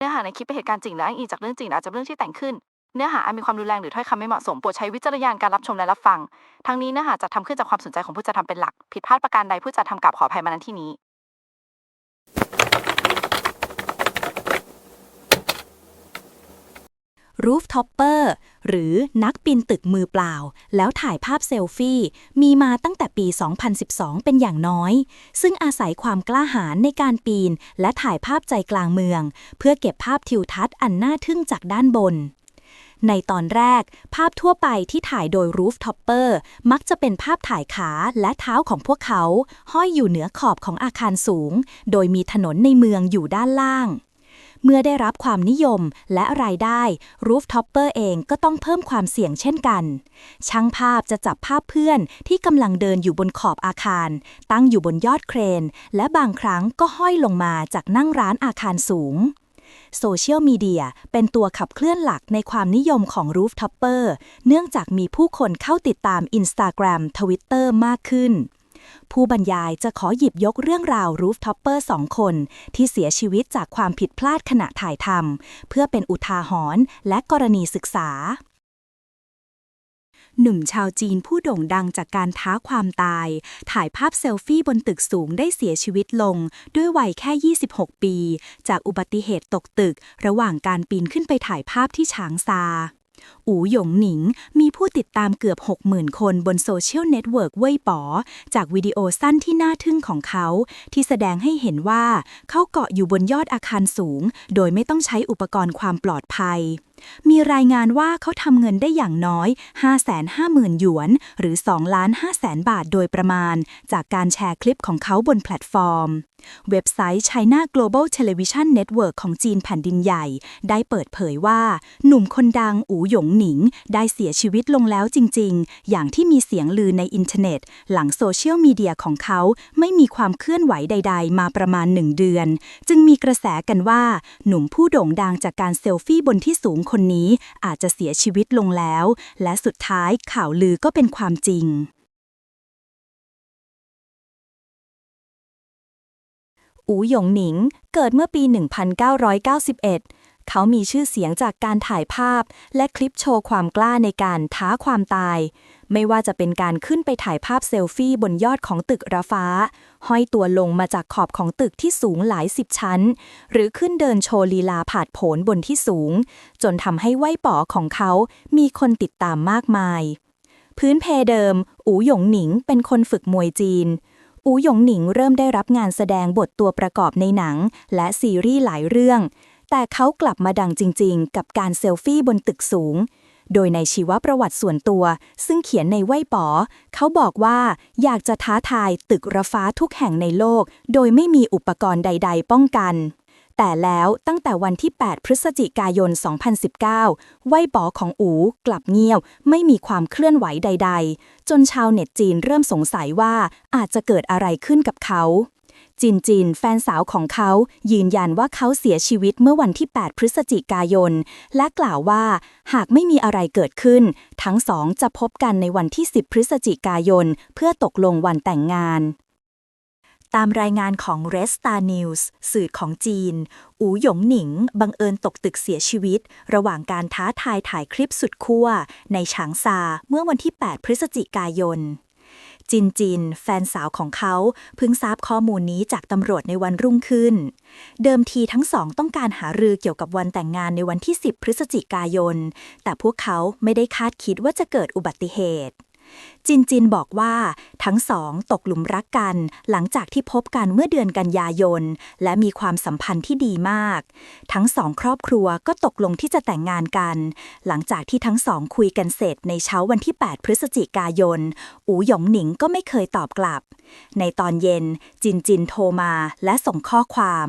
เนื้อหาในคลิปเป็นเหตุการณ์จริงและอ้างอิงจากเรื่องจริงอาจจะเป็นเรื่องที่แต่งขึ้น เนื้อหาอาจมีความรุนแรงหรือถ้อยคำไม่เหมาะสมโปรดใช้วิจารณญาณการรับชมและรับฟัง ทั้งนี้เนื้อหาจัดทำขึ้นจากความสนใจของผู้จัดทำเป็นหลัก ผิดพลาดประการใดผู้จัดทำกับขออภัยมาณที่นี้ รูฟท็อปเปอร์หรือนักปีนตึกมือเปล่า แล้วถ่ายภาพเซลฟี่ มีมาตั้งแต่ปี 2012 เป็นอย่างน้อย ซึ่งอาศัยความกล้าหาญในการปีน และถ่ายภาพใจกลางเมือง เพื่อเก็บภาพทิวทัศน์อันน่าทึ่งจากด้านบนในตอนแรก ภาพทั่วไปที่ถ่ายโดยรูฟท็อปเปอร์มักจะเป็นภาพถ่ายขาและเท้าของพวกเขา ห้อยอยู่เหนือขอบของอาคารสูง โดยมีถนนในเมืองอยู่ด้านล่าง เมื่อได้รับความนิยมและรายได้รูฟท็อปเปอร์เองก็ต้องเพิ่มความเสี่ยงเช่นกัน ช่างภาพจะจับภาพเพื่อนที่กำลังเดินอยู่บนขอบอาคาร ตั้งอยู่บนยอดเครน และบางครั้งก็ห้อยลงมาจากนั่งร้านอาคารสูงโซเชียลมีเดียเป็นตัวขับเคลื่อนหลักในความนิยมของรูฟท็อปเปอร์เนื่องจากมีผู้คนเข้าติดตาม Instagram Twitter มากขึ้น ผู้บรรยายจะขอหยิบยกเรื่องราวรูฟท็อปเปอร์สองคน ที่เสียชีวิตจากความผิดพลาดขณะถ่ายทำเพื่อเป็นอุทาหรณ์และกรณีศึกษา หนุ่มชาวจีนผู้โด่งดังจากการท้าความตาย ถ่ายภาพเซลฟี่บนตึกสูงได้เสียชีวิตลง ด้วยวัยแค่ 26 ปี จากอุบัติเหตุตกตึก ระหว่างการปีนขึ้นไปถ่ายภาพที่ฉางซา อูหยงหนิงมีผู้ติดตามเกือบ 60,000 คนบนโซเชียลเน็ตเวิร์กเว่ยป๋อ จากวิดีโอสั้นที่น่าทึ่งของเขา ที่แสดงให้เห็นว่าเขาเกาะอยู่บนยอดอาคารสูง โดยไม่ต้องใช้อุปกรณ์ความปลอดภัย มีรายงานว่าเขาทำเงินได้อย่างน้อย 550,000 หยวน หรือ2ล้าน5แสนบาทโดยประมาณ จากการแชร์คลิปของเขาบนแพลตฟอร์ม เว็บไซต์ China Global Television Network ของจีนแผ่นดินใหญ่ ได้เปิดเผยว่า หนุ่มคนดังอูหยงหนิง ได้เสียชีวิตลงแล้วจริง ๆ อย่างที่มีเสียงลือในอินเทอร์เน็ต หลังโซเชียลมีเดียของเขาไม่มีความเคลื่อนไหวใด ๆ มาประมาณหนึ่งเดือน จึงมีกระแสกันว่า หนุ่มผู้โด่งดังจากการเซลฟี่บนที่สูงคนนี้อาจจะเสียชีวิตลงแล้ว และสุดท้ายข่าวลือก็เป็นความจริง อูหยงหนิงเกิดเมื่อปี 1991 เขามีชื่อเสียงจากการถ่ายภาพ และคลิปโชว์ความกล้าในการท้าความตาย ไม่ว่าจะเป็นการขึ้นไปถ่ายภาพเซลฟี่บนยอดของตึกระฟ้า ห้อยตัวลงมาจากขอบของตึกที่สูงหลายสิบชั้น หรือขึ้นเดินโชว์ลีลาผาดโผนบนที่สูง จนทำให้ไหวป๋อของเขามีคนติดตามมากมาย พื้นเพเดิม อูหยงหนิงเป็นคนฝึกมวยจีนอูหยงหนิงเริ่มได้รับงานแสดงบทตัวประกอบในหนัง และซีรีส์หลายเรื่อง แต่เขากลับมาดังจริงๆ กับการเซลฟี่บนตึกสูง โดยในชีวประวัติส่วนตัว ซึ่งเขียนในไหวป๋อเขาบอกว่าอยากจะท้าทายตึกระฟ้าทุกแห่งในโลก โดยไม่มีอุปกรณ์ใด ๆ ป้องกันแต่แล้วตั้งแต่วันที่ 8 พฤศจิกายน 2019ไหวป๋อของอูกลับเงียบ ไม่มีความเคลื่อนไหวใด ๆ จนชาวเน็ตจีนเริ่มสงสัยว่าอาจจะเกิดอะไรขึ้นกับเขา จินจินแฟนสาวของเขายืนยันว่าเขาเสียชีวิตเมื่อวันที่ 8 พฤศจิกายน และกล่าวว่าหากไม่มีอะไรเกิดขึ้น ทั้งสองจะพบกันในวันที่ 10 พฤศจิกายน เพื่อตกลงวันแต่งงานตามรายงานของ Red Star News สื่อของจีน อูหยงหนิง บังเอิญตกตึกเสียชีวิต ระหว่างการท้าทายถ่ายคลิปสุดขั้วในฉางซาเมื่อวันที่ 8 พฤศจิกายน จินจิน แฟนสาวของเขาเพิ่งทราบข้อมูลนี้จากตำรวจในวันรุ่งขึ้น เดิมทีทั้งสองต้องการหารือเกี่ยวกับวันแต่งงานในวันที่ 10 พฤศจิกายน แต่พวกเขาไม่ได้คาดคิดว่าจะเกิดอุบัติเหตุ จินจินบอกว่าทั้งสองตกหลุมรักกัน หลังจากที่พบกันเมื่อเดือนกันยายน และมีความสัมพันธ์ที่ดีมาก ทั้งสองครอบครัวก็ตกลงที่จะแต่งงานกัน หลังจากที่ทั้งสองคุยกันเสร็จในเช้าวันที่ 8 พฤศจิกายน อูหยงหนิงก็ไม่เคยตอบกลับ ในตอนเย็นจินจินโทรมาและส่งข้อความ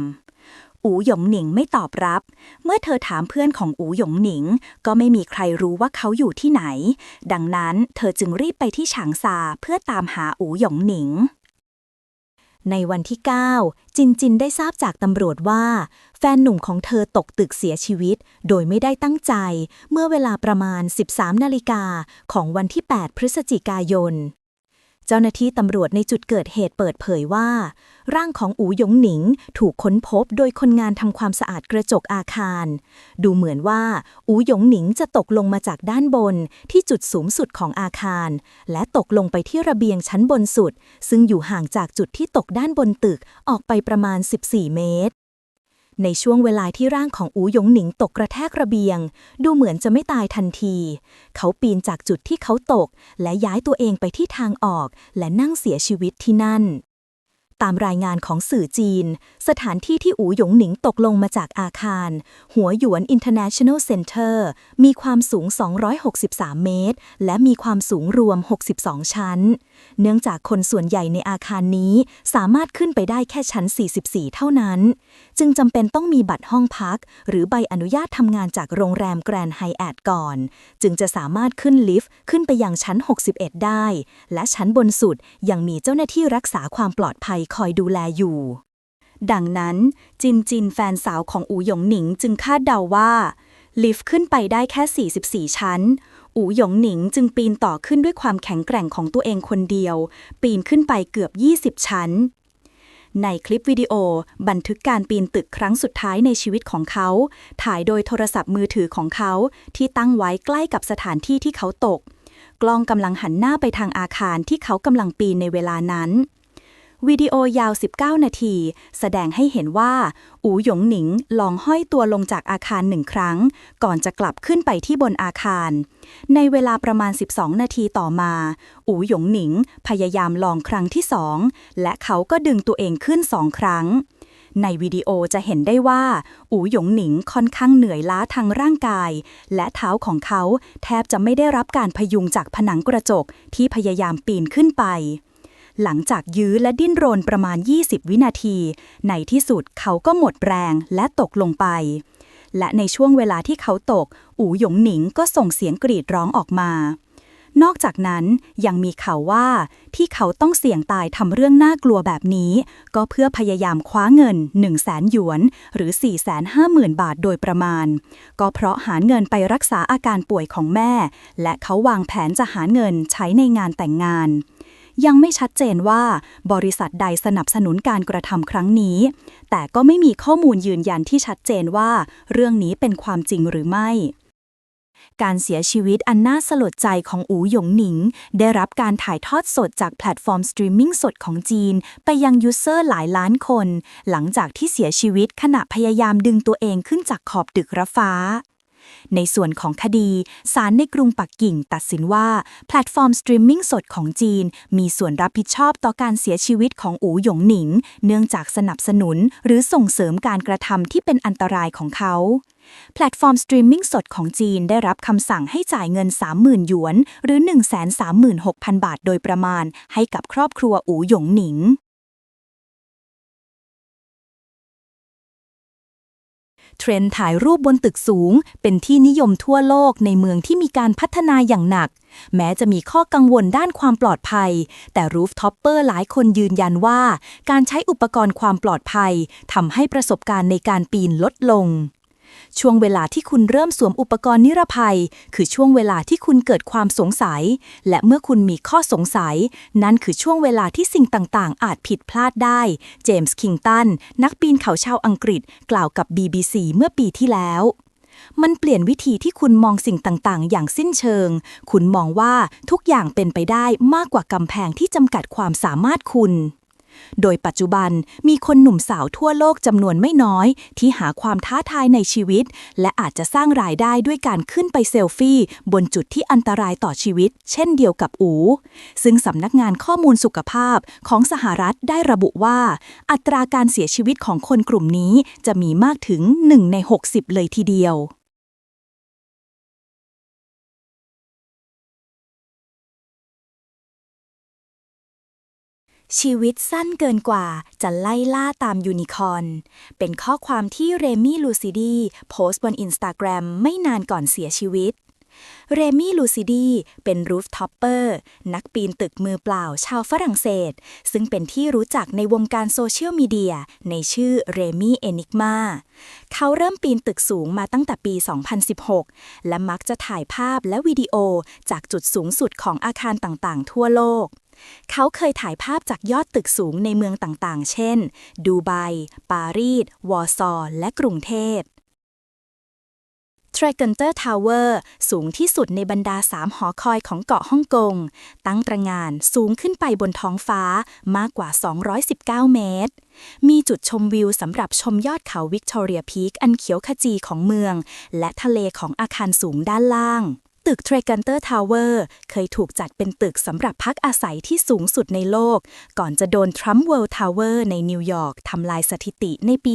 อูหยงหนิงไม่ตอบรับ เมื่อเธอถามเพื่อนของอูหยงหนิง ก็ไม่มีใครรู้ว่าเขาอยู่ที่ไหน ดังนั้นเธอจึงรีบไปที่ฉางซาเพื่อตามหาอูหยงหนิง ในวันที่ 9 จินจินได้ทราบจากตำรวจว่า แฟนหนุ่มของเธอตกตึกเสียชีวิต โดยไม่ได้ตั้งใจ เมื่อเวลาประมาณ 13นาฬิกาของวันที่ 8 พฤศจิกายน เจ้าหน้าที่ตำรวจในจุดเกิดเหตุเปิดเผยว่า ร่างของอูหยงหนิงถูกค้นพบโดยคนงานทำความสะอาดกระจกอาคาร ดูเหมือนว่า อูหยงหนิงจะตกลงมาจากด้านบนที่จุดสูงสุดของอาคาร และตกลงไปที่ระเบียงชั้นบนสุด ซึ่งอยู่ห่างจากจุดที่ตกด้านบนตึกออกไปประมาณ 14 เมตร ในช่วงเวลาที่ร่างของอูหยงหนิงตกกระแทกระเบียง ดูเหมือนจะไม่ตายทันที เขาปีนจากจุดที่เขาตก และย้ายตัวเองไปที่ทางออก และนั่งเสียชีวิตที่นั่น ตามรายงานของสื่อจีน สถานที่ที่อูหยงหนิงตกลงมาจากอาคาร หัวหยวน International Center มีความสูง 263 เมตร และมีความสูงรวม 62 ชั้น เนื่องจากคนส่วนใหญ่ในอาคารนี้สามารถขึ้นไปได้แค่ชั้น 44 เท่านั้น จึงจำเป็นต้องมีบัตรห้องพัก หรือใบอนุญาตทำงานจากโรงแรมแกรนด์ไฮแอทก่อน จึงจะสามารถขึ้นลิฟต์ขึ้นไปยังชั้น 61 ได้ และชั้นบนสุดยังมีเจ้าหน้าที่รักษาความปลอดภัยคอยดูแลอยู่ ดังนั้นจินจินแฟนสาวของอูหยงหนิงจึงคาดเดาว่า ลิฟต์ขึ้นไปได้แค่ 44 ชั้น อูหยงหนิงจึงปีนต่อขึ้นด้วยความแข็งแกร่งของตัวเองคนเดียว ปีนขึ้นไปเกือบ 20 ชั้นในคลิปวิดีโอบันทึกการปีนตึกครั้งสุดท้ายในชีวิตของเขา ถ่ายโดยโทรศัพท์มือถือของเขาที่ตั้งไว้ใกล้กับสถานที่ที่เขาตก กล้องกำลังหันหน้าไปทางอาคารที่เขากำลังปีนในเวลานั้น วิดีโอยาว 19 นาที แสดงให้เห็นว่า อูหยงหนิงลองห้อยตัวลงจากอาคารหนึ่งครั้ง ก่อนจะกลับขึ้นไปที่บนอาคาร ในเวลาประมาณ 12 นาทีต่อมา อูหยงหนิงพยายามลองครั้งที่สองและเขาก็ดึงตัวเองขึ้นสองครั้งในวิดีโอจะเห็นได้ว่า อูหยงหนิงค่อนข้างเหนื่อยล้าทางร่างกาย และเท้าของเขาแทบจะไม่ได้รับการพยุงจากผนังกระจกที่พยายามปีนขึ้นไป หลังจากยื้อและดิ้นรนประมาณ 20 วินาที ในที่สุดเขาก็หมดแรงและตกลงไป และในช่วงเวลาที่เขาตก อูหยงหนิงก็ส่งเสียงกรีดร้องออกมา นอกจากนั้นยังมีข่าวว่าที่เขาต้องเสี่ยงตายทำเรื่องน่ากลัวแบบนี้ ก็เพื่อพยายามคว้าเงิน 1 0 0 0 0แสนหยวน หรือ 450,000 บาทโดยประมาณ ก็เพราะหาเงินไปรักษาอาการป่วยของแม่ และเขาวางแผนจะหาเงินใช้ในงานแต่งงาน ยังไม่ชัดเจนว่าบริษัทใดสนับสนุนการกระทำครั้งนี้ แต่ก็ไม่มีข้อมูลยืนยันที่ชัดเจนว่า เรื่องนี้เป็นความจริงหรือไม่ การเสียชีวิตอันน่าสลดใจของอูหยงหนิง ได้รับการถ่ายทอดสดจากแพลตฟอร์มสตรีมมิ่งสดของจีน ไปยังยูเซอร์หลายล้านคน หลังจากที่เสียชีวิตขณะพยายามดึงตัวเองขึ้นจากขอบตึกระฟ้า ในส่วนของคดีศาลในกรุงปักกิ่งตัดสินว่า แพลตฟอร์มสตรีมมิ่งสดของจีน มีส่วนรับผิดชอบต่อการเสียชีวิตของอูหยงหนิง เนื่องจากสนับสนุนหรือส่งเสริมการกระทำที่เป็นอันตรายของเขาแพลตฟอร์มสตรีมมิ่งสดของจีนได้รับคำสั่งให้จ่ายเงิน 30,000 หยวน หรือ 136,000 บาทโดยประมาณให้กับครอบครัวอูหยงหนิง เทรนถ่ายรูปบนตึกสูง เป็นที่นิยมทั่วโลกในเมืองที่มีการพัฒนาอย่างหนัก แม้จะมีข้อกังวลด้านความปลอดภัย แต่รูฟท็อปเปอร์หลายคนยืนยันว่า การใช้อุปกรณ์ความปลอดภัยทำให้ประสบการณ์ในการปีนลดลง ช่วงเวลาที่คุณเริ่มสวมอุปกรณ์นิรภัย คือช่วงเวลาที่คุณเกิดความสงสัย และเมื่อคุณมีข้อสงสัย นั่นคือช่วงเวลาที่สิ่งต่างๆ อาจผิดพลาดได้ เจมส์คิงตัน นักปีนเขาชาวอังกฤษ กล่าวกับ BBC เมื่อปีที่แล้วมันเปลี่ยนวิธีที่คุณมองสิ่งต่างๆ อย่างสิ้นเชิง คุณมองว่าทุกอย่างเป็นไปได้มากกว่ากำแพงที่จำกัดความสามารถคุณ โดยปัจจุบันมีคนหนุ่มสาวทั่วโลกจำนวนไม่น้อย ที่หาความท้าทายในชีวิต และอาจจะสร้างรายได้ด้วยการขึ้นไปเซลฟี่ บนจุดที่อันตรายต่อชีวิต เช่นเดียวกับอู ซึ่งสำนักงานข้อมูลสุขภาพของสหรัฐได้ระบุว่า อัตราการเสียชีวิตของคนกลุ่มนี้จะมีมากถึง 1 ใน 60 เลยทีเดียว ชีวิตสั้นเกินกว่าจะไล่ล่าตามยูนิคอร์นเป็นข้อความที่เรมี่ลูซิดีโพสต์บนอินสตาแกรมไม่นานก่อนเสียชีวิต เรมี่ลูซิดีเป็นรูฟท็อปเปอร์นักปีนตึกมือเปล่าชาวฝรั่งเศส ซึ่งเป็นที่รู้จักในวงการโซเชียลมีเดียในชื่อเรมี่เอนิกมาเขาเริ่มปีนตึกสูงมาตั้งแต่ปี 2016 และมักจะถ่ายภาพและวิดีโอจากจุดสูงสุดของอาคารต่างๆ ทั่วโลก เขาเคยถ่ายภาพจากยอดตึกสูงในเมืองต่างๆ เช่น ดูไบ ปารีส วอร์ซอร์และกรุงเทพ t r a g a n t e r Tower สูงที่สุดในบรรดาสามหอคอยของเกาะฮ่องกง ตั้งตระงานสูงขึ้นไปบนท้องฟ้ามากกว่า 219 เมตร มีจุดชมวิวสำหรับชมยอดเขาวิกตอเรียพีคอันเขียวขจีของเมือง และทะเลของอาคารสูงด้านล่าง ตึก t r a g a n t e r Tower เวอร์เคยถูกจัดเป็นตึกสำหรับพักอาศัยที่สูงสุดในโลก ก่อนจะโดน Trump World Tower ในนิวยอร์กทำลายสถิติในปี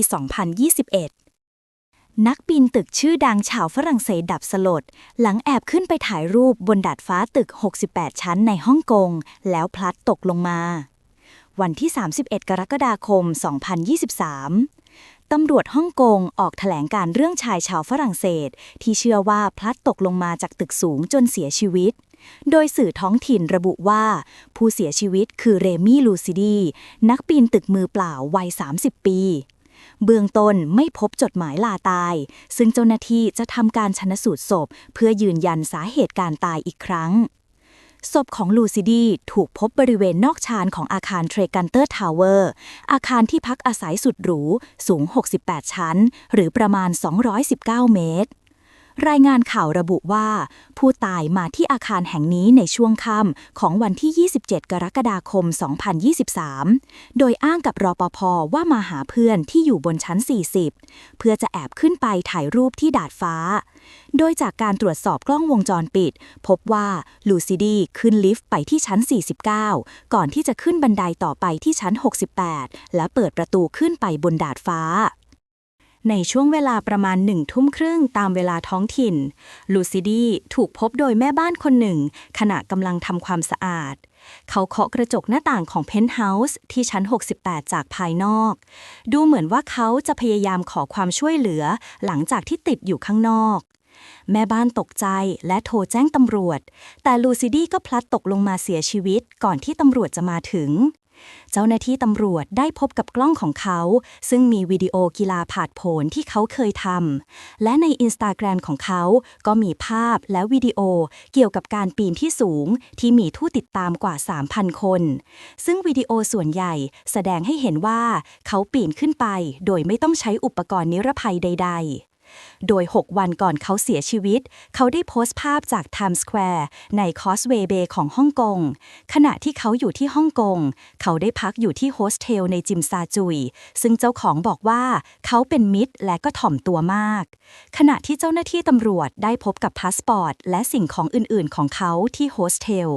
2021นักปีนตึกชื่อดังชาวฝรั่งเศสดับสลด หลังแอบขึ้นไปถ่ายรูปบนดาดฟ้าตึก 68 ชั้นในฮ่องกง แล้วพลัดตกลงมา วันที่ 31 กรกฎาคม 2023 ตำรวจฮ่องกงออกแถลงการเรื่องชายชาวฝรั่งเศส ที่เชื่อว่าพลัดตกลงมาจากตึกสูงจนเสียชีวิต โดยสื่อท้องถิ่นระบุว่า ผู้เสียชีวิตคือเรมี่ลูซิดี นักปีนตึกมือเปล่าวัย 30 ปี เบื้องต้นไม่พบจดหมายลาตาย ซึ่งเจ้าหน้าที่จะทำการชนสูตรศพ เพื่อยืนยันสาเหตุการตายอีกครั้ง ศพของลูซิดีถูกพบบริเวณนอกชานของอาคารเทรกันเตอร์ทาวเวอร์ อาคารที่พักอาศัยสุดหรู สูง 68 ชั้น หรือประมาณ 219 เมตร รายงานข่าวระบุว่า ผู้ตายมาที่อาคารแห่งนี้ในช่วงค่ำของวันที่ 27 กรกฎาคม 2023 โดยอ้างกับรอปภว่ามาหาเพื่อนที่อยู่บนชั้น 40 เพื่อจะแอบขึ้นไปถ่ายรูปที่ดาดฟ้า โดยจากการตรวจสอบกล้องวงจรปิด พบว่าลูซิดีขึ้นลิฟต์ไปที่ชั้น 49 ก่อนที่จะขึ้นบันไดต่อไปที่ชั้น 68 และเปิดประตูขึ้นไปบนดาดฟ้า ในช่วงเวลาประมาณหนึ่งทุ่มครึ่งตามเวลาท้องถิ่น ลูซิดีถูกพบโดยแม่บ้านคนหนึ่ง ขณะกำลังทำความสะอาด เขาเคาะกระจกหน้าต่างของเพนท์เฮาส์ที่ชั้น 68 จากภายนอก ดูเหมือนว่าเขาจะพยายามขอความช่วยเหลือ หลังจากที่ติดอยู่ข้างนอกแม่บ้านตกใจและโทรแจ้งตำรวจ แต่ลูซิดีก็พลัดตกลงมาเสียชีวิตก่อนที่ตำรวจจะมาถึง เจ้าหน้าที่ตำรวจได้พบกับกล้องของเขา ซึ่งมีวิดีโอกีฬาผาดโผนที่เขาเคยทำ และในอินสตาแกรมของเขาก็มีภาพและวิดีโอเกี่ยวกับการปีนที่สูงที่มีผู้ติดตามกว่า 3,000 คน ซึ่งวิดีโอส่วนใหญ่แสดงให้เห็นว่าเขาปีนขึ้นไปโดยไม่ต้องใช้อุปกรณ์นิรภัยใด ๆ โดย 6 วันก่อนเขาเสียชีวิต เขาได้โพสต์ภาพจาก Times Square ใน Causeway Bay ของฮ่องกง ขณะที่เขาอยู่ที่ฮ่องกง เขาได้พักอยู่ที่โฮสเทลในจิมซาจุย ซึ่งเจ้าของบอกว่าเขาเป็นมิตรและก็ถ่อมตัวมาก ขณะที่เจ้าหน้าที่ตำรวจได้พบกับพาสปอร์ตและสิ่งของอื่นๆ ของเขาที่โฮสเทล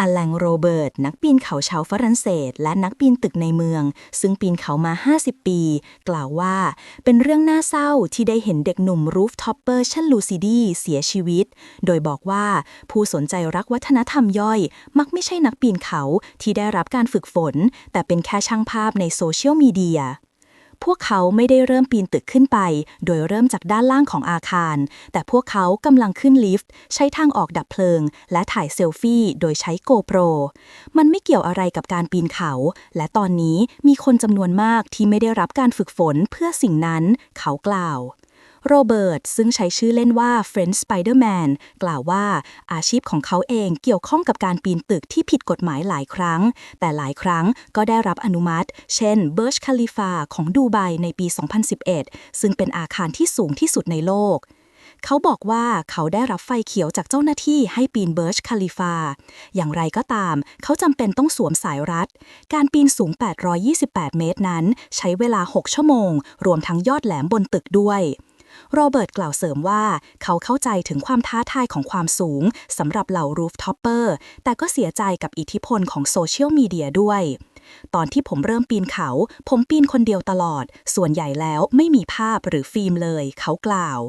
อลังโรเบิร์ต นักปีนเขาชาวฝรั่งเศส และนักปีนตึกในเมือง ซึ่งปีนเขามา 50 ปี กล่าวว่า เป็นเรื่องน่าเศร้าที่ได้เห็นเด็กหนุ่มรูฟท็อปเปอร์ชันลูซิดีเสียชีวิต โดยบอกว่าผู้สนใจรักวัฒนธรรมย่อย มักไม่ใช่นักปีนเขาที่ได้รับการฝึกฝน แต่เป็นแค่ช่างภาพในโซเชียลมีเดีย พวกเขาไม่ได้เริ่มปีนตึกขึ้นไป โดยเริ่มจากด้านล่างของอาคาร แต่พวกเขากำลังขึ้นลิฟต์ ใช้ทางออกดับเพลิง และถ่ายเซลฟี่โดยใช้โกโปร มันไม่เกี่ยวอะไรกับการปีนเขา และตอนนี้มีคนจำนวนมากที่ไม่ได้รับการฝึกฝนเพื่อสิ่งนั้น เขากล่าว โรเบิร์ตซึ่งใช้ชื่อเล่นว่า French Spider-Man กล่าวว่าอาชีพของเขาเองเกี่ยวข้องกับการปีนตึกที่ผิดกฎหมายหลายครั้ง แต่หลายครั้งก็ได้รับอนุมัติ เช่น Burj Khalifa ของดูไบในปี 2011 ซึ่งเป็นอาคารที่สูงที่สุดในโลกเขาบอกว่าเขาได้รับไฟเขียวจากเจ้าหน้าที่ให้ปีนเบิร์ชคาลิฟา อย่างไรก็ตาม เขาจำเป็นต้องสวมสายรัด การปีนสูง 828 เมตรนั้น ใช้เวลา 6 ชั่วโมง รวมทั้งยอดแหลมบนตึกด้วย โรเบิร์ตกล่าวเสริมว่าเขาเข้าใจถึงความท้าทายของความสูงสำหรับเหล่ารูฟท็อปเปอร์แต่ก็เสียใจกับอิทธิพลของโซเชียลมีเดียด้วย ตอนที่ผมเริ่มปีนเขา ผมปีนคนเดียวตลอด ส่วนใหญ่แล้วไม่มีภาพหรือฟิล์มเลย เขากล่าว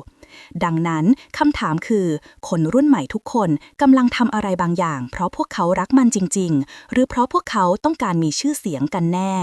ดังนั้นคำถามคือ คนรุ่นใหม่ทุกคนกำลังทำอะไรบางอย่าง เพราะพวกเขารักมันจริง ๆ หรือเพราะพวกเขาต้องการมีชื่อเสียงกันแน่